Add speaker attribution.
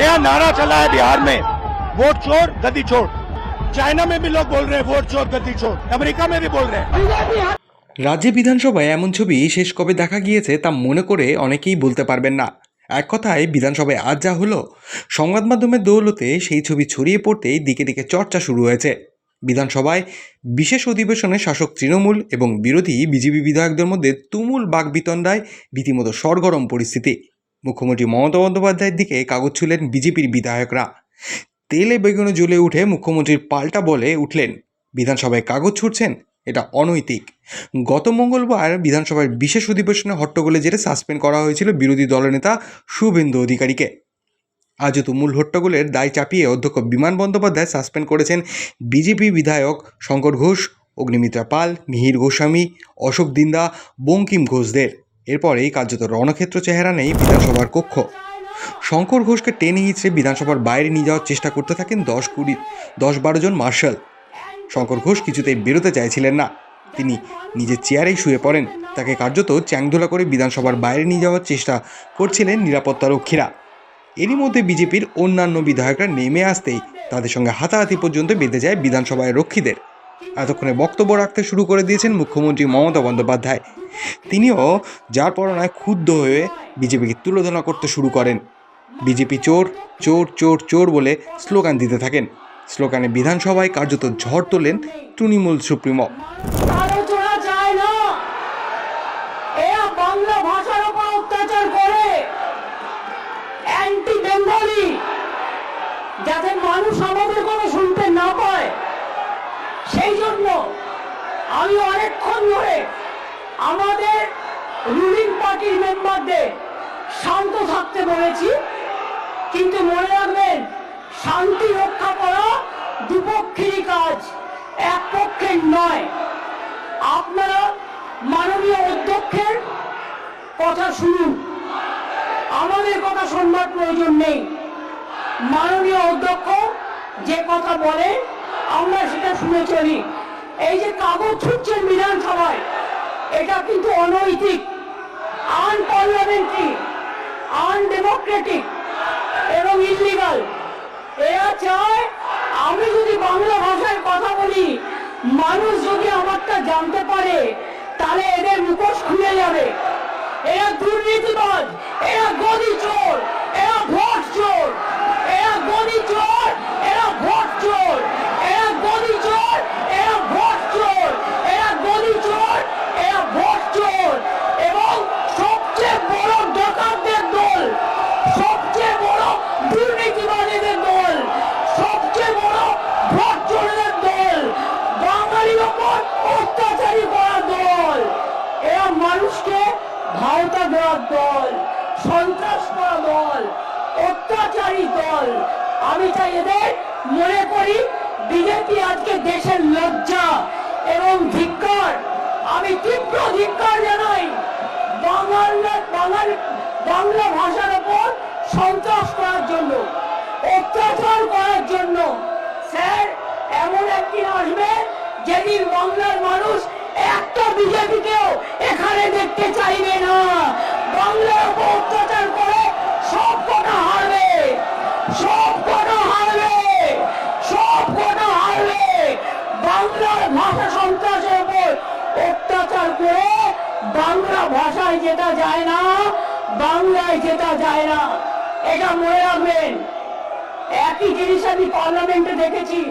Speaker 1: नया नारा चला है बिहार में वोट चोर गद्दी छोड़ चाइना में भी लोग बोल रहे हैं वोट चोर गद्दी छोड़ अमेरिका में भी बोल रहे हैं
Speaker 2: রাজ্যে বিধানসভায় এমন ছবি শেষ কবে দেখা গিয়েছে তা মনে করে অনেকেই বলতে পারবেন না এক কথায় বিধানসভায় আজ যা হলো সংবাদ মাধ্যমের দৌলতে সেই ছবি ছড়িয়ে পড়তেই দিকে দিকে চর্চা শুরু হয়েছে বিধানসভায় বিশেষ অধিবেশনে শাসক তৃণমূল এবং বিরোধী বিজেপি বিধায়কদের মধ্যে তুমুল বাগবিতণ্ডায় রীতিমতো সরগরম পরিস্থিতি মুখ্যমন্ত্রী মমতা বন্দ্যোপাধ্যায়ের দিকে কাগজ ছুলেন বিজেপির বিধায়করা। তেলে বেগুনে জ্বলে উঠে মুখ্যমন্ত্রীর পাল্টা বলে উঠলেন, বিধানসভায় কাগজ ছুটছেন এটা অনৈতিক। গত মঙ্গলবার বিধানসভার বিশেষ অধিবেশনে হট্টগোলে জেরে সাসপেন্ড করা হয়েছিল বিরোধী দলনেতা শুভেন্দু অধিকারীকে। আজও তুমুল হট্টগোলের দায় চাপিয়ে অধ্যক্ষ বিমান বন্দ্যোপাধ্যায় সাসপেন্ড করেছেন বিজেপি বিধায়ক শঙ্কর ঘোষ, অগ্নিমিত্রা পাল, মিহির গোস্বামী, অশোক দিন্দা, বঙ্কিম ঘোষদের। এরপরেই কার্যত রণক্ষেত্র চেহারা নেই বিধানসভার কক্ষ। শঙ্কর ঘোষকে টেনে হিঁচড়ে বিধানসভার বাইরে নিয়ে যাওয়ার চেষ্টা করতে থাকেন দশ কুড়ি, দশ বারো জন মার্শাল। শঙ্কর ঘোষ কিছুতেই বেরোতে চাইছিলেন না। তিনি নিজের চেয়ারেই শুয়ে পড়েন। তাকে কার্যত চ্যাংদোলা করে বিধানসভার বাইরে নিয়ে যাওয়ার চেষ্টা করছিলেন নিরাপত্তারক্ষীরা এরই মধ্যে বিজেপির অন্যান্য বিধায়করা নেমে আসতেই তাদের সঙ্গে হাতাহাতি পর্যন্ত বেঁধে যায় বিধানসভায় রক্ষীদের। এতক্ষণে বক্তব্য রাখতে শুরু করে দিয়েছেন মুখ্যমন্ত্রী মমতা বন্দ্যোপাধ্যায়। তিনিও যার পরনায় ক্ষুব্ধ হয়ে বিজেপিকে তুলোধনা করতে শুরু করেন। বিজেপি চোর চোর চোর চোর বলে স্লোগান দিতে থাকেন। স্লোগানে বিধানসভায় কার্যত ঝড় তোলেন তৃণমূল সুপ্রিমো।
Speaker 3: যাতে মানুষ আমাদের শুনতে না পায়। সেই জন্য আমি অনেকক্ষণ ধরে আমাদের রুলিং পার্টির মেম্বারদের শান্ত থাকতে বলেছি। কিন্তু মনে রাখবেন, শান্তি রক্ষা করা দুপক্ষেরই কাজ এক পক্ষের নয়। আপনারা মাননীয় অধ্যক্ষের কথা শুনুন। আমাদের কথা শুনবার প্রয়োজন নেই। মাননীয় অধ্যক্ষ যে কথা বলে, আমরা সেটা শুনে চলি। এই যে কাগজ ছুটছেন বিধানসভায় এটা কিন্তু অনৈতিক আনপার্লামেন্টারি আনডেমোক্রেটিক এবং ইলিগাল এরা চায় আমি যদি বাংলা ভাষায় কথা বলি, মানুষ যদি আমারটা জানতে পারে, তাহলে এদের মুখোশ খুলে যাবে। এরা দুর্নীতিবাজ, এরা গদি চোর এরা ভোট চোর এরা গদি চোর এরা ভোট চোর এরা গদি চোর এরা ভোট চোর এরা গদি চোর এরা ভোট চোর এবং সবচেয়ে বড় ডাকাতদের দল সবচেয়ে বড় দুর্নীতিবাদীদের দল সবচেয়ে বড় ভোট চোরদের দল ওপর অত্যাচারী করার দল। এরা মানুষকে ভাওতা দেওয়ার দল, সন্ত্রাস করা দল, অত্যাচারী দল। আমি চাই এদের মনে করি বিজেপি আজকে দেশের লজ্জা এবং ধিক্কার। আমি তীব্র ধিক্কার জানাই বাংলা বাঙাল বাংলা ভাষার ওপর সন্ত্রাস করার জন্য, অত্যাচার করার জন্য। স্যার, এমন একদিন আসবে যেদিন বাংলার মানুষ একটা বিজেপিকেও এখানে দেখতে চাইবে না, বাংলার উপর অত্যাচার করে সব কটা হারবে, সব কটা হারবে, সব কটা হারবে। বাংলার ভাষা সন্ত্রাসের উপর অত্যাচার করে বাংলা ভাষায় যেটা যায় না, বাংলায় যেটা যায় না। এটা মনে রাখবেন, একই জিনিস আমি পার্লামেন্টে দেখেছি।